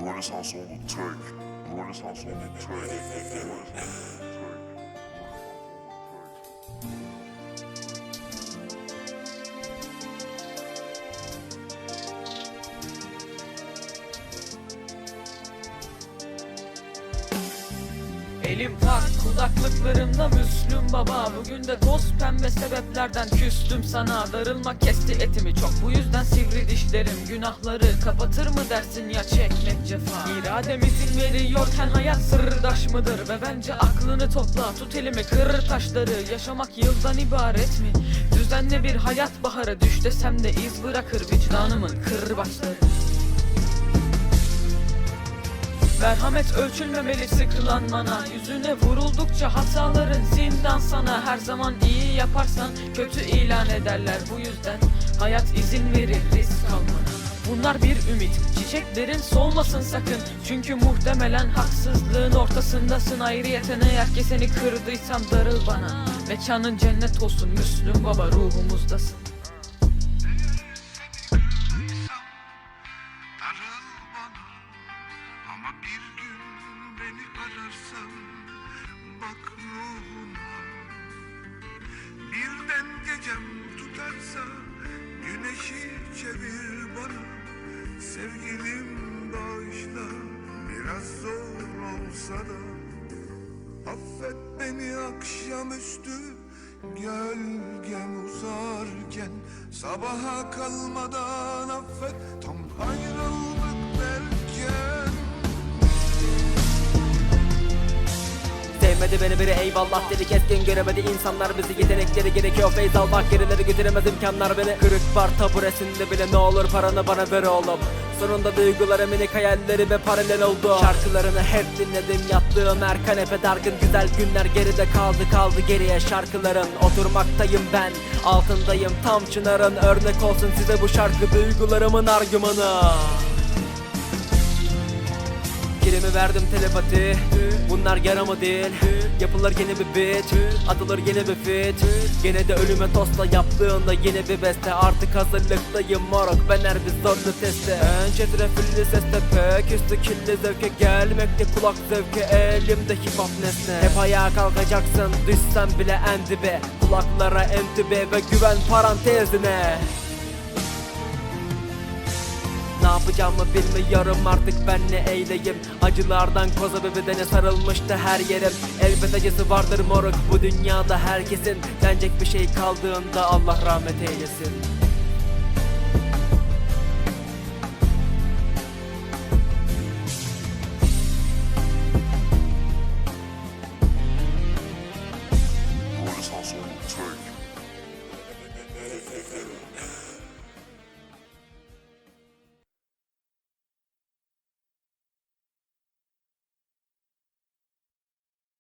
Renaissance on the take. Renaissance on the take. Elim tak kulaklıklarımda Müslüm baba. Bugün de toz pembe sebeplerden küstüm sana. Darılmak kesti etimi çok. Bu yüzden sivri dişlerim Günahları kapatır mı dersin ya çekmek cefa? İradem izin veriyorken hayat sırdaş mıdır? Ve bence aklını topla tut elimi kır taşları. Yaşamak yıldan ibaret mi? Düzenli bir hayat baharı. Düş desem de iz bırakır vicdanımın kırbaçları Merhamet ölçülmemeli sıkılan bana Yüzüne vuruldukça hataların zindan sana. Her zaman iyi yaparsan kötü ilan ederler. Bu yüzden hayat izin verir risk almana. Bunlar bir ümit. Çiçeklerin solmasın sakın. Çünkü muhtemelen haksızlığın ortasındasın. Ayrıyeten eğer ki seni kırdıysam darıl bana. Mekanın cennet olsun. Müslüm baba ruhumuzdasın beni ararsan bak ruhuna Birden gecem tutarsa güneşi çevir bana. Sevgilim bağışla biraz zor olsa da. Affet beni akşamüstü Gölgem uzarken. Sabaha kalmadan affet Tam ayrıldık Sevmedi beni biri eyvallah dedi keskin göremedi. İnsanlar bizi yetenekleri gerekiyor. Feyz almak gerileri götüremez imkanlar beni. Kırık bar taburesinde bile ne olur paranı bana ver oğlum. Sonunda duygularım minik hayallerime paralel oldu. Şarkılarını hep dinledim yattığım her kanepe dargın. Güzel günler geride kaldı kaldı geriye şarkıların. Oturmaktayım ben altındayım tam çınarın. Örnek olsun size bu şarkı duygularımın argümanı Kelime verdim telepati. Bunlar yaramı değil. Yapılır yeni bir beat Atılır yeni bir fit. Gene de ölüme tosla yaptığında yeni bir beste. Artık hazırlıktayım moruk Ben her bir zorlu teste? Önce trafilli seste pek üstü kirli zevke Gelmekte kulak zevke. Elimde hip hop nesne. Hep ayağa kalkacaksın düşsen bile en dibe. Kulaklara entübe ve güven parantezine ne yapacağımı bilmiyorum artık ben ne eyleyim? Acılardan koza bir bedene sarılmıştı her yerim. Elbet acısı vardır moruk bu dünyada herkesin. Denecek bir şey kaldığında Allah rahmet eylesin